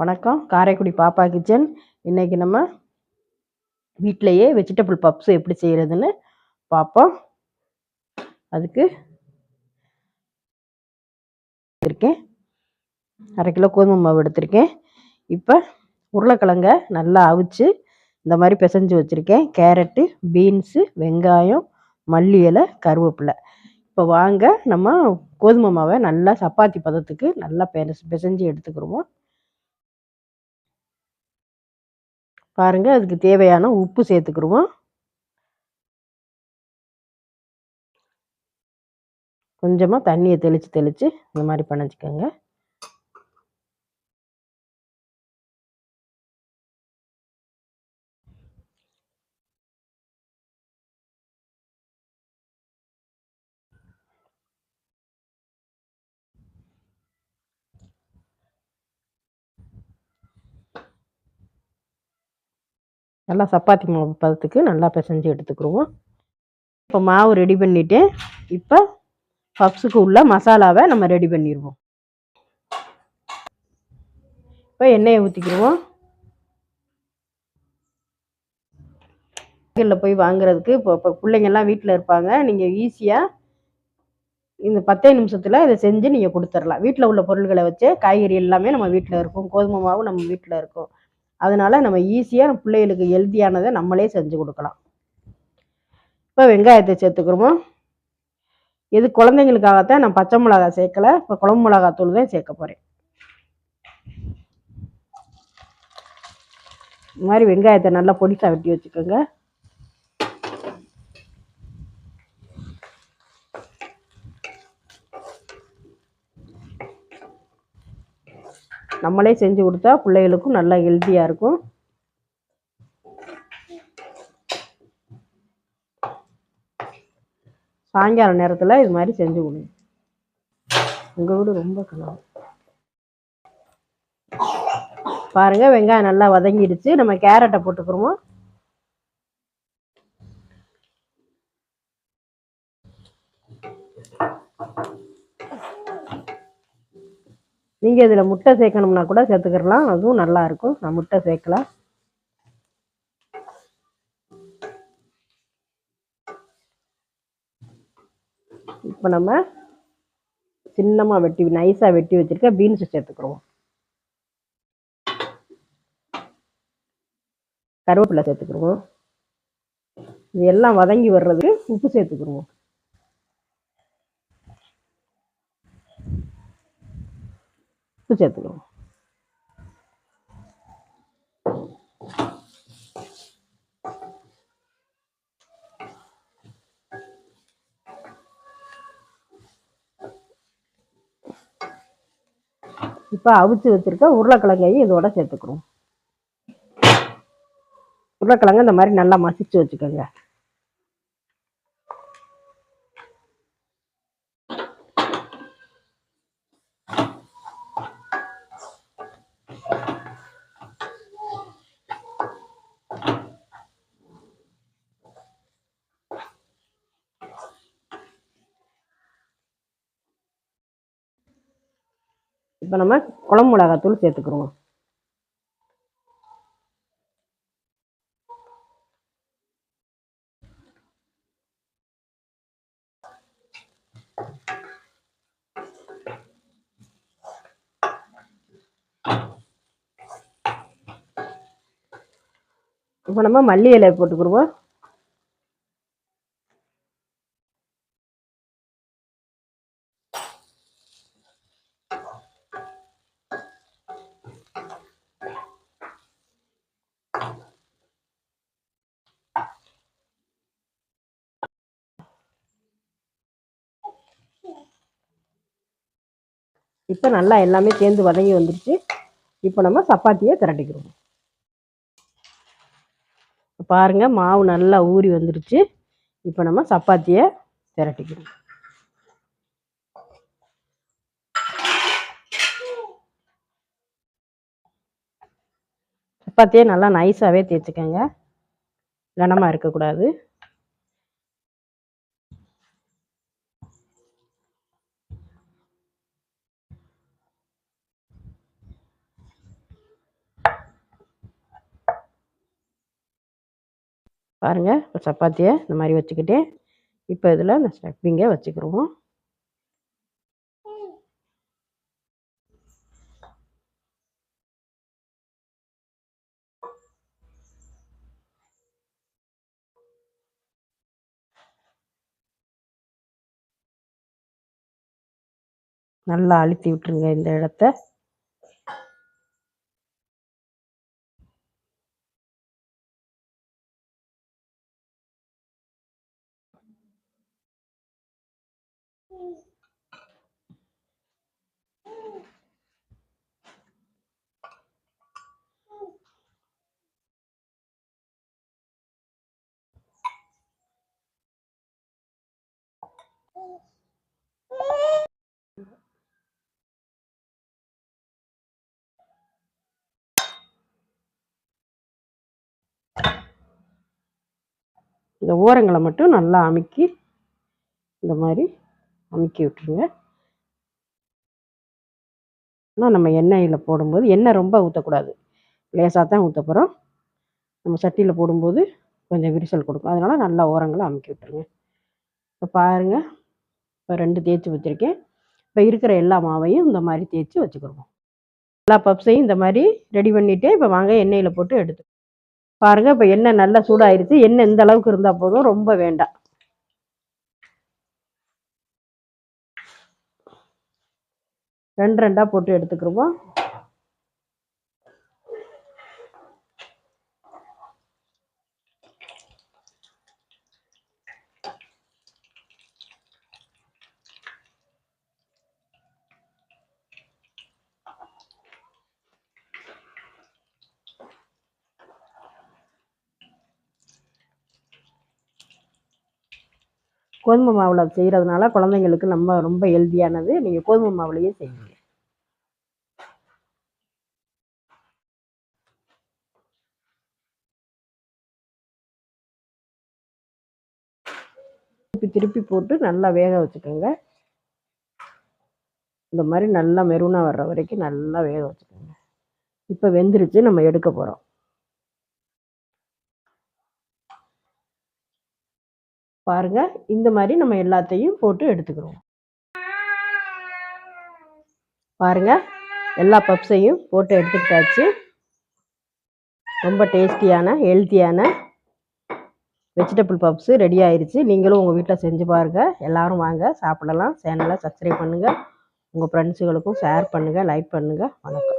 வணக்கம். காரைக்குடி பாப்பா கிச்சன். இன்றைக்கி நம்ம வீட்டிலையே வெஜிடபிள் பப்ஸ் எப்படி செய்கிறதுன்னு பார்ப்போம் அதுக்கு எடுத்திருக்கேன். அரை கிலோ கோதுமை மாவு எடுத்திருக்கேன். இப்போ உருளைக்கிழங்க நல்லா அவிச்சு இந்த மாதிரி பிசைஞ்சு வச்சுருக்கேன். கேரட்டு பீன்ஸு வெங்காயம் மல்லி இலை கருவேப்பிலை. இப்போ வாங்க நம்ம கோதுமை மாவை நல்லா சப்பாத்தி பதத்துக்கு நல்லா பெச பிசைஞ்சு எடுத்துக்கிடுவோம் பாருங்கள் அதுக்கு தேவையான உப்பு சேர்த்துக்கிடுவோம் கொஞ்சமாக தண்ணியை தெளித்து தெளித்து இந்த மாதிரி பண்ணச்சிக்கோங்க. நல்லா சப்பாத்தி மாவு பதத்துக்கு நல்லா பிசைஞ்சு எடுத்துக்கிடுவோம் இப்போ மாவு ரெடி பண்ணிவிட்டு இப்போ பப்ஸுக்கு உள்ள மசாலாவை நம்ம ரெடி பண்ணிடுவோம் இப்போ எண்ணெயை ஊற்றிக்கிடுவோம் கடைகளில் போய் வாங்குறதுக்கு இப்போ இப்போ பிள்ளைங்கள்லாம் வீட்டில் இருப்பாங்க. நீங்கள் ஈஸியாக இந்த பத்தே நிமிஷத்தில் இதை செஞ்சு நீங்கள் கொடுத்துடலாம். வீட்டில் உள்ள பொருள்களை வச்சு காய்கறி எல்லாமே நம்ம வீட்டில் இருக்கும். கோதுமை மாவு நம்ம வீட்டில் இருக்கும். அதனால் நம்ம ஈஸியாக பிள்ளைகளுக்கு ஹெல்த்தியானதை நம்மளே செஞ்சு கொடுக்கலாம். இப்போ வெங்காயத்தை சேர்த்துக்கிறோமோ? இது குழந்தைங்களுக்காகத்தான் நான் பச்சை மிளகா சேர்க்கலை. இப்போ குழம்பு மிளகாத்தூள் தான் சேர்க்க போகிறேன் இந்த மாதிரி வெங்காயத்தை நல்லா பொடிசாக வெட்டி வச்சுக்கோங்க. நம்மளே செஞ்சு கொடுத்தா பிள்ளைகளுக்கும் நல்லா ஹெல்த்தியாக இருக்கும். சாயங்கால நேரத்தில் இது மாதிரி செஞ்சு கொடுங்க உங்கள் வீடு ரொம்ப கனவு. பாருங்கள் வெங்காயம் நல்லா வதங்கிடுச்சு. நம்ம கேரட்டை போட்டுக்கிறோமோ? நீங்கள் இதில் முட்டை சேர்க்கணும்னா கூட சேர்த்துக்கிறலாம் அதுவும் நல்லாயிருக்கும் நான் முட்டை சேர்க்கலாம் இப்போ நம்ம சின்னமாக வெட்டி நைஸாக வெட்டி வச்சுருக்க பீன்ஸ் சேர்த்துக்கிறோம் கருவேப்பிலை சேர்த்துக்கிடுவோம். இது எல்லாம் வதங்கி வர்றதுக்கு உப்பு சேர்த்துக்கிடுவோம். உப்பு இப்போ அவிச்சு வச்சுருக்க உருளைக்கிழங்கையும் இதோட சேர்த்துக்கிறோம் உருளைக்கிழங்கு இந்த மாதிரி நல்லா மசிச்சு வச்சுக்கோங்க. இப்போ நம்ம குழம்பு மிளகாத்தூள் சேர்த்துக்கிறோம் இப்போ நம்ம மல்லி இலை போட்டுக்கிடுவோம். இப்போ நல்லா எல்லாமே சேர்ந்து வதங்கி வந்துருச்சு. இப்போ நம்ம சப்பாத்தியை திரட்டிக்கிறோம். பாருங்க மாவு நல்லா ஊறி வந்துருச்சு. இப்போ நம்ம சப்பாத்தியை திரட்டிக்கிறோம். சப்பாத்தியை நல்லா நைஸாகவே தேய்ச்சிக்கோங்க. கனமாக இருக்கக்கூடாது. பாருங்கள் இப்போ சப்பாத்தியை இந்த மாதிரி வச்சுக்கிட்டேன் இப்போ இதில் இந்த ஸ்டப்பிங்கை வச்சுக்கிடுவோம் நல்லா அழுத்தி விட்டுருங்க இந்த இடத்த. இந்த ஓரங்களை மட்டும் நல்லா அமுக்கி இந்த மாதிரி அமுக்கி விட்டுருங்க. ஆனால் நம்ம எண்ணெயில் போடும்போது எண்ணெய் ரொம்ப ஊற்றக்கூடாது லேசாக தான் ஊற்ற போகிறோம் நம்ம சட்டியில் போடும்போது கொஞ்சம் விரிசல் கொடுக்கும். அதனால் நல்லா ஓரங்களை அமுக்கி விட்டுருங்க. இப்போ பாருங்கள் இப்போ ரெண்டு தேய்ச்சி வச்சுருக்கேன். இப்போ இருக்கிற எல்லா மாவையும் இந்த மாதிரி தேய்ச்சி வச்சுக்கிடுவோம் எல்லா பப்ஸையும் இந்த மாதிரி ரெடி பண்ணிவிட்டு இப்போ வாங்க எண்ணெயில் போட்டு எடுத்து. பாருங்கள் இப்போ எண்ணெய் நல்லா சூடாயிருச்சு. எண்ணெய் இந்த அளவுக்கு இருந்தால் போதும் ரொம்ப வேண்டாம். ரெண்டு ரெண்டாக போட்டு எடுத்துக்கிருவோம். கோதுமை மாவில் செய்கிறதுனால குழந்தைங்களுக்கு நம்ம ரொம்ப ஹெல்த்தியானது. நீங்கள் கோதுமை மாவுலேயே செய்யுங்க. திருப்பி திருப்பி போட்டு நல்லா வேக வச்சுக்கோங்க. இந்த மாதிரி நல்லா மெரூனாக வர்ற வரைக்கும் நல்லா வேக வச்சுக்கோங்க. இப்போ வெந்துருச்சு நம்ம எடுக்க போகிறோம் பாருங்க. இந்த மாதிரி நம்ம எல்லாத்தையும் போட்டு எடுத்துக்கிறோம். பாருங்க. எல்லா பப்ஸையும் போட்டு எடுத்துக்கிட்டாச்சு. ரொம்ப டேஸ்டியான ஹெல்த்தியான வெஜிடபிள் பப்ஸு ரெடி ஆயிடுச்சு நீங்களும் உங்கள் வீட்டில் செஞ்சு பாருங்கள் எல்லாரும் வாங்க. சாப்பிடலாம். சேனலை சப்ஸ்கிரைப் பண்ணுங்கள் உங்கள் ஃப்ரெண்ட்ஸுகளுக்கும் ஷேர் பண்ணுங்கள் லைக் பண்ணுங்கள் வணக்கம்.